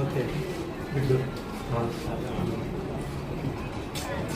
Okay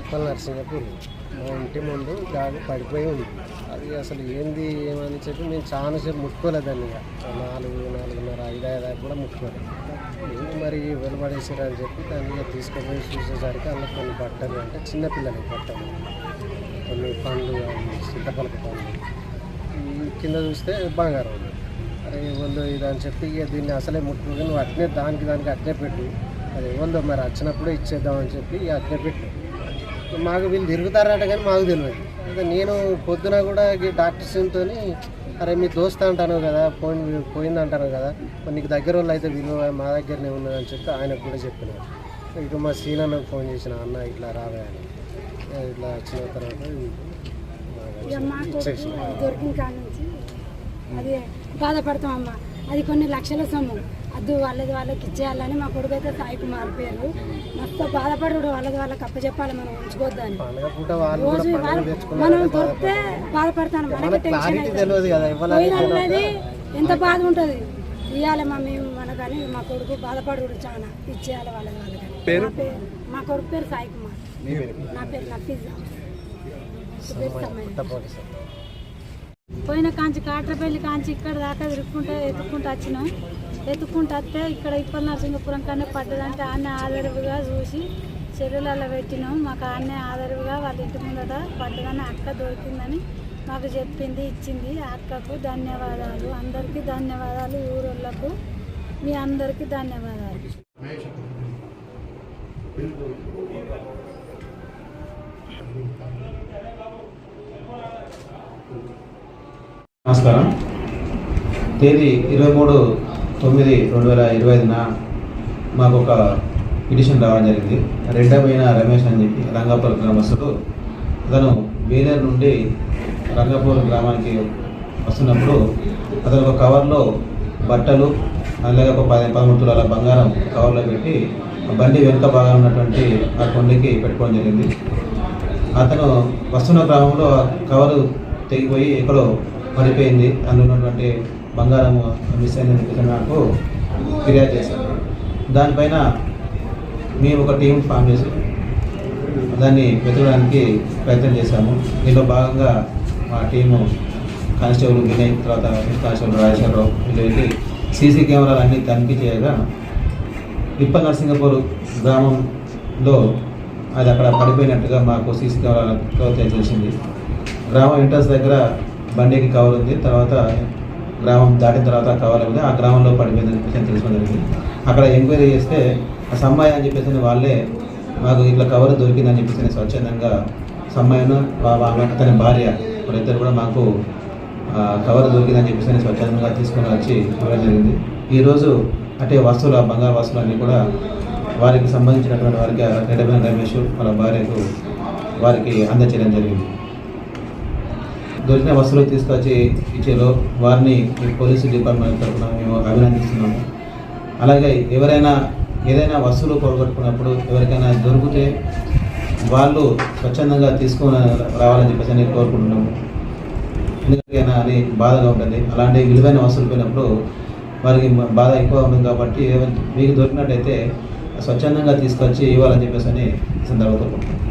ఇప్పల్ Narasingapur మా ఇంటి ముందు గాలి పడిపోయి ఉంది. అది అసలు ఏంది ఏమని చెప్పి మేము చాలా సేపు ముట్టుకోలేదండి ఇక. నాలుగు నాలుగున్నర ఐదు ఐదు దాకా కూడా ముట్టుకోలేదు. ఏంది మరి వెలువడేసారు అని చెప్పి దాన్ని ఇక తీసుకుపోయి చూసేసరికి అందులో కొన్ని బట్టలు అంటే చిన్నపిల్లలకి బట్టలు కొన్ని పండ్లు అవి చింతపలక పండ్లు. కింద చూస్తే బంగారం ఉంది. అరే ఎవరిదో ఇది అని చెప్పి ఇక దీన్ని అసలే ముట్టుకోగా అట్నే దానికి దానికి అట్నే పెట్టు. అది ఎవరిదో మరి వచ్చినప్పుడే ఇచ్చేద్దామని చెప్పి ఇక అట్నే పెట్టు. మాకు వీళ్ళు తిరుగుతారట కానీ మాకు తెలియదు. అయితే నేను పొద్దున కూడా డాక్టర్స్తో అరే మీ దోస్త్ అంటాను కదా పోయి పోయింది అంటాను కదా నీకు దగ్గర వాళ్ళు అయితే విలువ మా దగ్గరనే ఉన్నదని చెప్పి ఆయనకు కూడా చెప్పిన. ఇక మా సీనన్నకు ఫోన్ చేసిన అన్న ఇట్లా రావే అని. ఇట్లా వచ్చిన తర్వాత దొరికిన కాడ నుంచి అది బాధపడతాం అమ్మ. అది కొన్ని లక్షల సొమ్ము. అద్దు వాళ్ళది వాళ్ళకి ఇచ్చేయాలని మా కొడుకు అయితే సాయి కుమార్ పేరు. మస్తు బాధపడు వాళ్ళది వాళ్ళకి అప్పచెప్పాలి మనం కూడా రోజు మనం దొరికితే బాధపడతాను మనకి టెన్షన్ ఎంత బాధ ఉంటుంది. ఇవ్వాలి మా మేము మనకని మా కొడుకు బాధపడు చాలా ఇచ్చేయాలి వాళ్ళది వాళ్ళకి పేరు? మా పేరు మా కొడుకు పేరు సాయి కుమార్. నా పేరు నఫీజా పోయిన కాంచి కాట్రపల్లి కాంచి ఇక్కడ దాకా తిరుక్కుంటూ ఎత్తుక్కుంటూ వచ్చినాం. ఎత్తుక్కుంటూ వస్తే ఇక్కడ ఇప్పటి నరసింహపురం కన్నా పడ్డదంటే ఆన్నే ఆదరవుగా చూసి చెరువులలో పెట్టినాం. మాకు ఆన్నే ఆదరవుగా వాళ్ళ ఇంటి ముందట పడ్డదని అక్క దొరికిందని మాకు చెప్పింది ఇచ్చింది. అక్కకు ధన్యవాదాలు. అందరికీ ధన్యవాదాలు ఊరోళ్ళకు మీ అందరికీ ధన్యవాదాలు. నమస్కారం. తేదీ ఇరవై మూడు తొమ్మిది రెండు వేల ఇరవై ఐదున మాకు ఒక పిటిషన్ రావడం జరిగింది. రెండమైన రమేష్ అని చెప్పి రంగాపూర్ గ్రామస్తుడు. అతను వేలేరు నుండి రంగాపూర్ గ్రామానికి వస్తున్నప్పుడు అతను ఒక కవర్లో బట్టలు అలాగే ఒక పది పదమూడు తులాల బంగారం కవర్లో పెట్టి ఆ బండి వెనుక భాగం ఉన్నటువంటి ఆ కొండకి పెట్టుకోవడం జరిగింది. అతను వస్తున్న గ్రామంలో ఆ కవరు తెగిపోయి ఎక్కడో పడిపోయింది. అందులో ఉన్నటువంటి బంగారం మిస్ అయిందని చెప్పేసి నాకు ఫిర్యాదు చేశారు. దానిపైన మేము ఒక టీం ఫామ్ చేసి దాన్ని వెతకడానికి ప్రయత్నం చేశాము. దీనిలో భాగంగా మా టీము కానిస్టేబుల్ వినయ్ తర్వాత హెడ్ కానిస్టేబుల్ రాజేశ్వరరావు వీళ్ళు వెళ్ళి సీసీ కెమెరాలు అన్నీ తనిఖీ చేయగా ఇప్ప నరసింగపూర్ గ్రామంలో అది అక్కడ పడిపోయినట్టుగా మాకు సీసీ కెమెరాలతో తెలిసింది. గ్రామం ఇంటర్స్ దగ్గర బండికి కవర్ ఉంది. తర్వాత గ్రామం దాటిన తర్వాత కవర్ ఆ గ్రామంలో పడిపోయిందని విషయం తెలుసుకోవడం జరిగింది. అక్కడ ఎంక్వైరీ చేస్తే ఆ సమ్మాయి అని చెప్పేసి వాళ్ళే మాకు ఇట్లా కవర్ దొరికిందని చెప్పేసి స్వచ్ఛందంగా సమ్మాయిను తన అతని భార్య వాళ్ళిద్దరు కూడా మాకు కవర్ దొరికిందని చెప్పేసి స్వచ్ఛందంగా తీసుకొని వచ్చి ఇవ్వడం జరిగింది. ఈరోజు అంటే వస్తువులు ఆ బంగారు వస్తువులు అన్నీ కూడా వారికి సంబంధించినటువంటి వారికి రెడమైన రమేష్ వాళ్ళ భార్యకు వారికి అందచేయడం జరిగింది. దొరికిన వస్తువులు తీసుకొచ్చి ఇచ్చేలో వారిని ఈ పోలీసు డిపార్ట్మెంట్ తరఫున మేము అభినందిస్తున్నాము. అలాగే ఎవరైనా ఏదైనా వస్తువులు పోగొట్టుకున్నప్పుడు ఎవరికైనా దొరికితే వాళ్ళు స్వచ్ఛందంగా తీసుకుని రావాలని చెప్పేసి నేను కోరుకుంటున్నాము. ఎందుకైనా అని బాధగా ఉంటుంది. అలాంటి విలువైన వస్తువులు పోయినప్పుడు వారికి బాధ ఎక్కువ ఉంటుంది కాబట్టి మీకు దొరికినట్టయితే స్వచ్ఛందంగా తీసుకొచ్చి ఇవ్వాలని చెప్పేసి అని సందర్భంగా కోరుకుంటున్నాను